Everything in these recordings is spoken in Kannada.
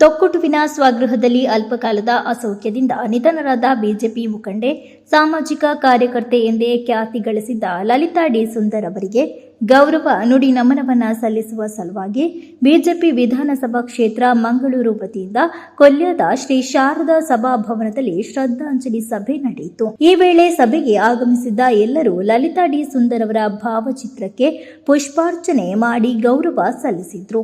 ತೊಕ್ಕೊಟುವಿನ ಸ್ವಗೃಹದಲ್ಲಿ ಅಲ್ಪಕಾಲದ ಅಸೌಖ್ಯದಿಂದ ನಿಧನರಾದ ಬಿಜೆಪಿ ಮುಖಂಡೆ, ಸಾಮಾಜಿಕ ಕಾರ್ಯಕರ್ತೆ ಎಂದೇ ಖ್ಯಾತಿ ಗಳಿಸಿದ್ದ ಲಲಿತಾ ಡಿ ಸುಂದರ್ ಅವರಿಗೆ ಗೌರವ, ನುಡಿ ನಮನವನ್ನ ಸಲ್ಲಿಸುವ ಸಲುವಾಗಿ ಬಿಜೆಪಿ ವಿಧಾನಸಭಾ ಕ್ಷೇತ್ರ ಮಂಗಳೂರು ವತಿಯಿಂದ ಕೊಲ್ಯದ ಶ್ರೀ ಶಾರದಾ ಸಭಾಭವನದಲ್ಲಿ ಶ್ರದ್ಧಾಂಜಲಿ ಸಭೆ ನಡೆಯಿತು. ಈ ವೇಳೆ ಸಭೆಗೆ ಆಗಮಿಸಿದ್ದ ಎಲ್ಲರೂ ಲಲಿತಾ ಡಿ ಸುಂದರ್ ಅವರ ಭಾವಚಿತ್ರಕ್ಕೆ ಪುಷ್ಪಾರ್ಚನೆ ಮಾಡಿ ಗೌರವ ಸಲ್ಲಿಸಿದ್ರು.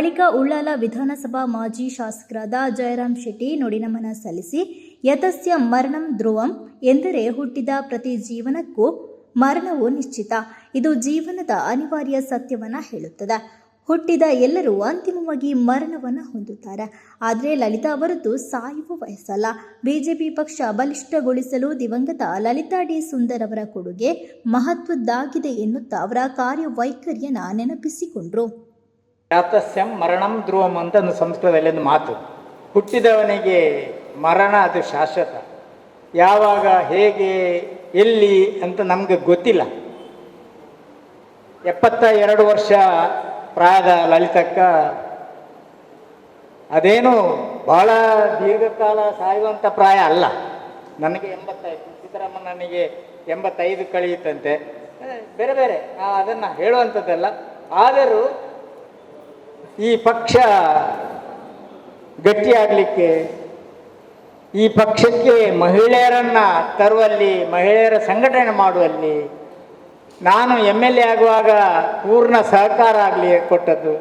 ಬಳಿಕ ಉಳ್ಳಾಲ ವಿಧಾನಸಭಾ ಮಾಜಿ ಶಾಸಕರಾದ ಜಯರಾಮ್ ಶೆಟ್ಟಿ ನುಡಿನಮನ ಸಲ್ಲಿಸಿ ಯತಸ್ಯ ಮರಣಂ ಧ್ರುವಂ ಎಂದರೆ ಹುಟ್ಟಿದ ಪ್ರತಿ ಜೀವನಕ್ಕೂ ಮರಣವು ನಿಶ್ಚಿತ. ಇದು ಜೀವನದ ಅನಿವಾರ್ಯ ಸತ್ಯವನ್ನ ಹೇಳುತ್ತದೆ. ಹುಟ್ಟಿದ ಎಲ್ಲರೂ ಅಂತಿಮವಾಗಿ ಮರಣವನ್ನು ಹೊಂದುತ್ತಾರೆ. ಆದರೆ ಲಲಿತಾ ಅವರದ್ದು ಸಾಯುವ ವಯಸ್ಸಲ್ಲ. ಬಿಜೆಪಿ ಪಕ್ಷ ಬಲಿಷ್ಠಗೊಳಿಸಲು ದಿವಂಗತ ಲಲಿತಾ ಡಿ ಸುಂದರ್ ಅವರ ಕೊಡುಗೆ ಮಹತ್ವದ್ದಾಗಿದೆ ಎನ್ನುತ್ತಾ ಅವರ ಕಾರ್ಯವೈಖರಿಯನ್ನು ನೆನಪಿಸಿಕೊಂಡ್ರು. ಯಾತಸ್ಯಂ ಮರಣಂ ಧ್ರುವಂ ಅಂತ ಒಂದು ಸಂಸ್ಕೃತದಲ್ಲಿ ಒಂದು ಮಾತು. ಹುಟ್ಟಿದವನಿಗೆ ಮರಣ ಅದು ಶಾಶ್ವತ. ಯಾವಾಗ, ಹೇಗೆ, ಎಲ್ಲಿ ಅಂತ ನಮಗೆ ಗೊತ್ತಿಲ್ಲ. ಎಪ್ಪತ್ತ ಎರಡು ವರ್ಷ ಪ್ರಾಯದ ಲಲಿತಕ್ಕ ಅದೇನು ಬಹಳ ದೀರ್ಘಕಾಲ ಸಾಯುವಂಥ ಪ್ರಾಯ ಅಲ್ಲ. ನನಗೆ ಎಂಬತ್ತೈದು ಸಿದ್ದರಾಮಣ್ಣನಿಗೆ ಎಂಬತ್ತೈದು ಕಳೆಯುತ್ತಂತೆ. ಬೇರೆ ಬೇರೆ ಅದನ್ನು ಹೇಳುವಂಥದ್ದಲ್ಲ ಆದರೂ ಈ ಪಕ್ಷ ಗಟ್ಟಿಯಾಗಲಿಕ್ಕೆ ಈ ಪಕ್ಷಕ್ಕೆ ಮಹಿಳೆಯರನ್ನ ತರುವಲ್ಲಿ, ಮಹಿಳೆಯರ ಸಂಘಟನೆ ಮಾಡುವಲ್ಲಿ ನಾನು ಎಂ ಎಲ್ ಎ ಆಗುವಾಗ ಪೂರ್ಣ ಸಹಕಾರ ಆಗಲಿ ಕೊಟ್ಟದ್ದು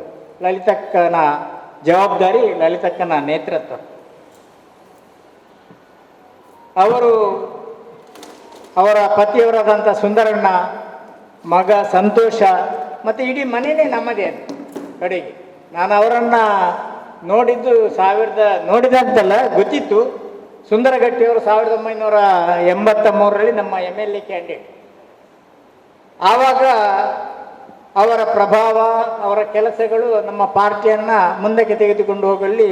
ಲಲಿತಕ್ಕನ ಜವಾಬ್ದಾರಿ, ಲಲಿತಕ್ಕನ ನೇತೃತ್ವ. ಅವರು ಅವರ ಪತಿಯವರಾದಂಥ ಸುಂದರಣ್ಣ, ಮಗ ಸಂತೋಷ, ಮತ್ತು ಇಡೀ ಮನೆಯೇ ನಮ್ಮದೇ ಕಡೆಗೆ. ನಾನು ಅವರನ್ನು ನೋಡಿದ್ದು ಸಾವಿರದ, ನೋಡಿದಂತಲ್ಲ, ಗೊತ್ತಿತ್ತು. ಸುಂದರಗಟ್ಟಿಯವರು ಸಾವಿರದ ಒಂಬೈನೂರ ಎಂಬತ್ತ ಮೂರರಲ್ಲಿ ನಮ್ಮ ಎಂ ಎಲ್ ಎ ಕ್ಯಾಂಡಿಡೇಟ್ ಆವಾಗ ಅವರ ಪ್ರಭಾವ, ಅವರ ಕೆಲಸಗಳು ನಮ್ಮ ಪಾರ್ಟಿಯನ್ನು ಮುಂದಕ್ಕೆ ತೆಗೆದುಕೊಂಡು ಹೋಗಲಿ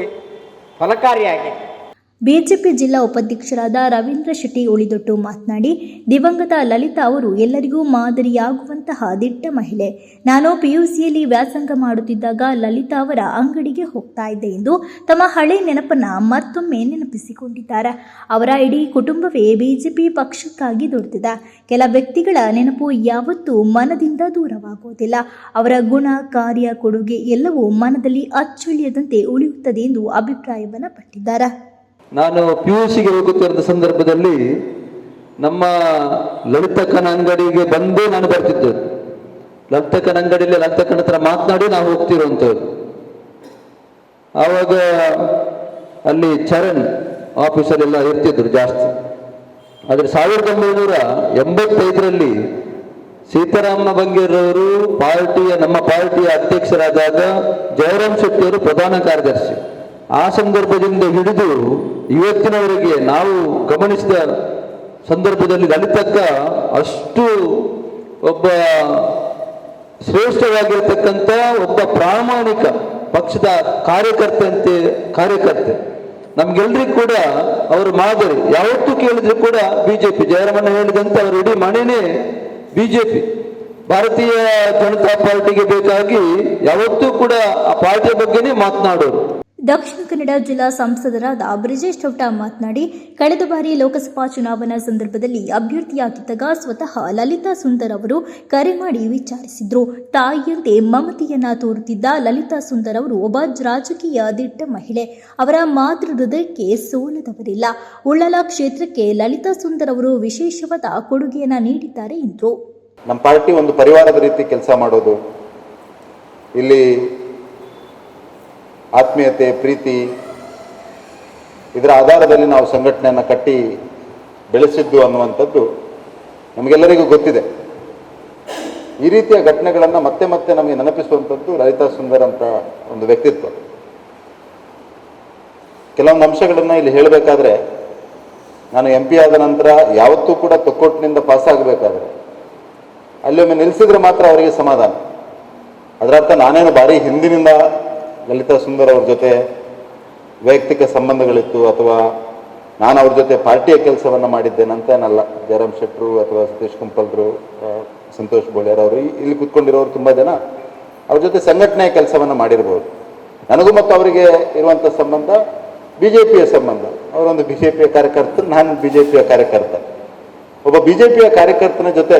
ಫಲಕಾರಿಯಾಗಿದೆ. ಬಿಜೆಪಿ ಜಿಲ್ಲಾ ಉಪಾಧ್ಯಕ್ಷರಾದ ರವೀಂದ್ರ ಶೆಟ್ಟಿ ಉಳಿದೊಟ್ಟು ಮಾತನಾಡಿ, ದಿವಂಗತ ಲಲಿತಾ ಅವರು ಎಲ್ಲರಿಗೂ ಮಾದರಿಯಾಗುವಂತಹ ದಿಟ್ಟ ಮಹಿಳೆ. ನಾನು ಪಿಯುಸಿಯಲ್ಲಿ ವ್ಯಾಸಂಗ ಮಾಡುತ್ತಿದ್ದಾಗ ಲಲಿತಾ ಅವರ ಅಂಗಡಿಗೆ ಹೋಗ್ತಾ ಇದ್ದೆ ಎಂದು ತಮ್ಮ ಹಳೆ ನೆನಪನ್ನ ಮತ್ತೊಮ್ಮೆ ನೆನಪಿಸಿಕೊಂಡಿದ್ದಾರೆ. ಅವರ ಇಡೀ ಕುಟುಂಬವೇ ಬಿಜೆಪಿ ಪಕ್ಷಕ್ಕಾಗಿ ದುಡಿದಿದೆ. ಕೆಲ ವ್ಯಕ್ತಿಗಳ ನೆನಪು ಯಾವತ್ತೂ ಮನದಿಂದ ದೂರವಾಗುವುದಿಲ್ಲ ಅವರ ಗುಣ, ಕಾರ್ಯ, ಕೊಡುಗೆ ಎಲ್ಲವೂ ಮನದಲ್ಲಿ ಅಚ್ಚಳಿಯದಂತೆ ಉಳಿಯುತ್ತದೆ ಎಂದು ಅಭಿಪ್ರಾಯವನ್ನು ಪಟ್ಟಿದ್ದಾರೆ ನಾನು ಪಿ ಯು ಸಿಗೆ ಹೋಗುತ್ತಿರುವ ಸಂದರ್ಭದಲ್ಲಿ ನಮ್ಮ ಲಲಿತಕ್ಕನ ಅಂಗಡಿಗೆ ಬಂದು ನಾನು ಬರ್ತಿದ್ದೆ. ಲಲಿತಕ್ಕನ ಅಂಗಡಿಯಲ್ಲಿ ಲಲಿತಕ್ಕನ ಹತ್ರ ಮಾತನಾಡಿ ನಾವು ಹೋಗ್ತಿರುವಂಥವ್ರು ಆವಾಗ ಅಲ್ಲಿ ಚರಣ್ ಆಫೀಸರ್ ಎಲ್ಲ ಇರ್ತಿದ್ರು ಜಾಸ್ತಿ. ಆದರೆ ಸಾವಿರದ ಒಂಬೈನೂರ ಎಂಬತ್ತೈದರಲ್ಲಿ ಸೀತಾರಾಮ ಬಂಗೇರವರು ಪಾರ್ಟಿಯ ನಮ್ಮ ಪಾರ್ಟಿಯ ಅಧ್ಯಕ್ಷರಾದಾಗ ಜಯರಾಮ್ ಶೆಟ್ಟಿಯವರು ಪ್ರಧಾನ ಕಾರ್ಯದರ್ಶಿ. ಆ ಸಂದರ್ಭದಿಂದ ಹಿಡಿದು ಇವತ್ತಿನವರೆಗೆ ನಾವು ಗಮನಿಸಿದ ಸಂದರ್ಭದಲ್ಲಿ ದಲಿತಕ್ಕ ಅಷ್ಟು ಒಬ್ಬ ಶ್ರೇಷ್ಠವಾಗಿರ್ತಕ್ಕಂಥ ಒಬ್ಬ ಪ್ರಾಮಾಣಿಕ ಪಕ್ಷದ ಕಾರ್ಯಕರ್ತೆಯಂತೆ ಕಾರ್ಯಕರ್ತೆ. ನಮ್ಗೆಲ್ರಿಗೂ ಕೂಡ ಅವರು ಮಾದರಿ. ಯಾವತ್ತೂ ಕೇಳಿದ್ರು ಕೂಡ ಬಿಜೆಪಿ. ಜಯರಾಮಣ್ಣ ಹೇಳಿದಂತೆ ಅವರು ಇಡೀ ಮನೆಯೇ ಬಿಜೆಪಿ. ಭಾರತೀಯ ಜನತಾ ಪಾರ್ಟಿಗೆ ಬೇಕಾಗಿ ಯಾವತ್ತೂ ಕೂಡ ಆ ಪಾರ್ಟಿಯ ಬಗ್ಗೆನೇ ಮಾತನಾಡೋರು. ದಕ್ಷಿಣ ಕನ್ನಡ ಜಿಲ್ಲಾ ಸಂಸದರಾದ ಬ್ರಿಜೇಶ್ ಚೌಟ ಮಾತನಾಡಿ, ಕಳೆದ ಬಾರಿ ಲೋಕಸಭಾ ಚುನಾವಣಾ ಸಂದರ್ಭದಲ್ಲಿ ಅಭ್ಯರ್ಥಿಯಾಗಿದ್ದಾಗ ಸ್ವತಃ ಲಲಿತಾ ಸುಂದರ್ ಅವರು ಕರೆ ಮಾಡಿ ವಿಚಾರಿಸಿದ್ರು. ತಾಯಿಯಂತೆ ಮಮತೆಯನ್ನ ತೋರುತ್ತಿದ್ದ ಲಲಿತಾ ಸುಂದರ್ ಅವರು ಒಬ್ಬ ರಾಜಕೀಯ ದಿಟ್ಟ ಮಹಿಳೆ. ಅವರ ಮಾತೃ ಹೃದಯಕ್ಕೆ ಸೋಲದವರಿಲ್ಲ. ಉಳ್ಳಲ ಕ್ಷೇತ್ರಕ್ಕೆ ಲಲಿತಾ ಸುಂದರ್ ಅವರು ವಿಶೇಷವಾದ ಕೊಡುಗೆಯನ್ನ ನೀಡಿದ್ದಾರೆ ಎಂದರು. ನಮ್ಮ ಪಾರ್ಟಿ ಒಂದು ಪರಿವಾರದ ರೀತಿ ಕೆಲಸ ಮಾಡೋದು. ಇಲ್ಲಿ ಆತ್ಮೀಯತೆ, ಪ್ರೀತಿ ಇದರ ಆಧಾರದಲ್ಲಿ ನಾವು ಸಂಘಟನೆಯನ್ನು ಕಟ್ಟಿ ಬೆಳೆಸಿದ್ದು ಅನ್ನುವಂಥದ್ದು ನಮಗೆಲ್ಲರಿಗೂ ಗೊತ್ತಿದೆ. ಈ ರೀತಿಯ ಘಟನೆಗಳನ್ನು ಮತ್ತೆ ಮತ್ತೆ ನಮಗೆ ನೆನಪಿಸುವಂಥದ್ದು ಲಲಿತಾ ಸುಂದರ್ ಅಂತ ಒಂದು ವ್ಯಕ್ತಿತ್ವ. ಕೆಲವೊಂದು ಅಂಶಗಳನ್ನು ಇಲ್ಲಿ ಹೇಳಬೇಕಾದ್ರೆ, ನಾನು ಎಂ ಪಿ ಆದ ನಂತರ ಯಾವತ್ತೂ ಕೂಡ ತೊಕ್ಕೊಟ್ಟಿನಿಂದ ಪಾಸ್ ಆಗಬೇಕಾದ್ರೆ ಅಲ್ಲೊಮ್ಮೆ ನಿಲ್ಲಿಸಿದ್ರೆ ಮಾತ್ರ ಅವರಿಗೆ ಸಮಾಧಾನ. ಅದರರ್ಥ ನಾನೇನು ಭಾರಿ ಹಿಂದಿನಿಂದ ಲಲಿತಾ ಸುಂದರ್ ಅವ್ರ ಜೊತೆ ವೈಯಕ್ತಿಕ ಸಂಬಂಧಗಳಿತ್ತು ಅಥವಾ ನಾನು ಅವ್ರ ಜೊತೆ ಪಾರ್ಟಿಯ ಕೆಲಸವನ್ನು ಮಾಡಿದ್ದೇನಂತ ಏನಲ್ಲ. ಜಯರಾಮ್ ಶೆಟ್ಟರು ಅಥವಾ ಸತೀಶ್ ಕುಂಪಲ್ರು ಸಂತೋಷ್ ಬೋಳ್ಯಾರ್ ಅವರು ಇಲ್ಲಿ ಕೂತ್ಕೊಂಡಿರೋರು ತುಂಬ ಜನ. ಅವ್ರ ಜೊತೆ ಸಂಘಟನೆಯ ಕೆಲಸವನ್ನು ಮಾಡಿರ್ಬೋದು. ನನಗೂ ಮತ್ತು ಅವರಿಗೆ ಇರುವಂಥ ಸಂಬಂಧ ಬಿ ಜೆ ಪಿಯ ಸಂಬಂಧ. ಅವರೊಂದು ಬಿ ಜೆ ಪಿಯ ಕಾರ್ಯಕರ್ತರು, ನಾನು ಬಿ ಜೆ ಪಿಯ ಕಾರ್ಯಕರ್ತ. ಒಬ್ಬ ಬಿ ಜೆ ಪಿಯ ಕಾರ್ಯಕರ್ತನ ಜೊತೆ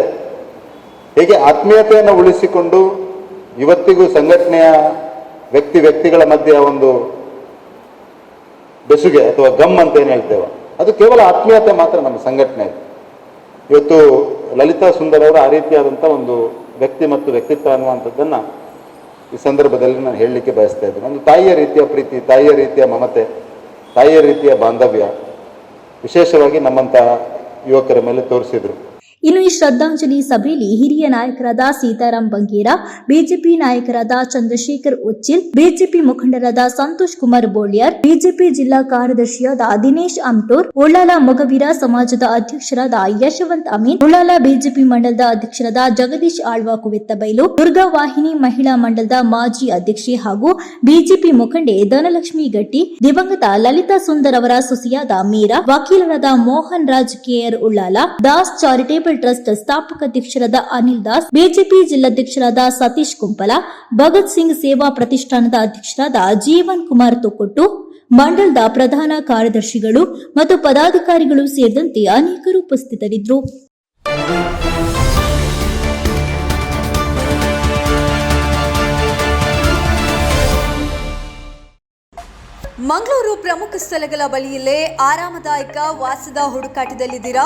ಹೇಗೆ ಆತ್ಮೀಯತೆಯನ್ನು ಉಳಿಸಿಕೊಂಡು ಇವತ್ತಿಗೂ ಸಂಘಟನೆಯ ವ್ಯಕ್ತಿ ವ್ಯಕ್ತಿಗಳ ಮಧ್ಯೆ ಒಂದು ಬೆಸುಗೆ ಅಥವಾ ಗಮ್ ಅಂತ ಏನು ಹೇಳ್ತೇವೆ. ಅದು ಕೇವಲ ಆತ್ಮೀಯತೆ ಮಾತ್ರ ನಮ್ಮ ಸಂಘಟನೆ. ಇವತ್ತು ಲಲಿತಾ ಸುಂದರ್ ಅವರು ಆ ರೀತಿಯಾದಂಥ ಒಂದು ವ್ಯಕ್ತಿ ಮತ್ತು ವ್ಯಕ್ತಿತ್ವ ಅನ್ನುವಂಥದ್ದನ್ನು ಈ ಸಂದರ್ಭದಲ್ಲಿ ನಾನು ಹೇಳಲಿಕ್ಕೆ ಬಯಸ್ತಾ ಇದ್ದೇನೆ. ಒಂದು ತಾಯಿಯ ರೀತಿಯ ಪ್ರೀತಿ, ತಾಯಿಯ ರೀತಿಯ ಮಮತೆ, ತಾಯಿಯ ರೀತಿಯ ಬಾಂಧವ್ಯ ವಿಶೇಷವಾಗಿ ನಮ್ಮಂತಹ ಯುವಕರ ಮೇಲೆ ತೋರಿಸಿದ್ರು. ಇನ್ನು ಈ ಶ್ರದ್ಧಾಂಜಲಿ ಸಭೆಯಲ್ಲಿ ಹಿರಿಯ ನಾಯಕರಾದ ಸೀತಾರಾಮ್ ಬಂಗೇರ, ಬಿಜೆಪಿ ನಾಯಕರಾದ ಚಂದ್ರಶೇಖರ್ ಉಚ್ಚಿಲ್, ಬಿಜೆಪಿ ಮುಖಂಡರಾದ ಸಂತೋಷ್ ಕುಮಾರ್ ಬೋಳಿಯರ್, ಬಿಜೆಪಿ ಜಿಲ್ಲಾ ಕಾರ್ಯದರ್ಶಿಯಾದ ದಿನೇಶ್ ಅಮ್ಟೋರ್, ಉಳ್ಳಾಲ ಮೊಗವೀರ ಸಮಾಜದ ಅಧ್ಯಕ್ಷರಾದ ಯಶವಂತ್ ಅಮೀನ್, ಉಳ್ಳಾಲ ಬಿಜೆಪಿ ಮಂಡಲದ ಅಧ್ಯಕ್ಷರಾದ ಜಗದೀಶ್ ಆಳ್ವಾ ಕುವೆತ್ತಬೈಲು ದುರ್ಗಾ ವಾಹಿನಿ ಮಹಿಳಾ ಮಂಡಲದ ಮಾಜಿ ಅಧ್ಯಕ್ಷೆ ಹಾಗೂ ಬಿಜೆಪಿ ಮುಖಂಡೆ ಧನಲಕ್ಷ್ಮಿ ಗಟ್ಟಿ, ದಿವಂಗತ ಲಲಿತಾ ಸುಂದರ್ ಅವರ ಸೊಸೆಯಾದ ಮೀರಾ, ವಕೀಲರಾದ Mohan Raj KR Ullal, Das charitable trust ಸ್ಥಾಪಕ ಅಧ್ಯಕ್ಷರಾದ ಅನಿಲ್ ದಾಸ್, ಬಿಜೆಪಿ ಜಿಲ್ಲಾಧ್ಯಕ್ಷರಾದ ಸತೀಶ್ ಕುಂಪಲ, ಭಗತ್ ಸಿಂಗ್ ಸೇವಾ ಪ್ರತಿಷ್ಠಾನದ ಅಧ್ಯಕ್ಷರಾದ ಜೀವನ್ ಕುಮಾರ್ ತೊಕ್ಕೊಟ್ಟು, ಮಂಡಲದ ಪ್ರಧಾನ ಕಾರ್ಯದರ್ಶಿಗಳು ಮತ್ತು ಪದಾಧಿಕಾರಿಗಳು ಸೇರಿದಂತೆ ಅನೇಕರು ಉಪಸ್ಥಿತರಿದ್ದರು. ಮಂಗಳೂರು ಪ್ರಮುಖ ಸ್ಥಳಗಳ ಬಳಿಯಲ್ಲೇ ಆರಾಮದಾಯಕ ವಾಸದ ಹುಡುಕಾಟದಲ್ಲಿದ್ದೀರಾ?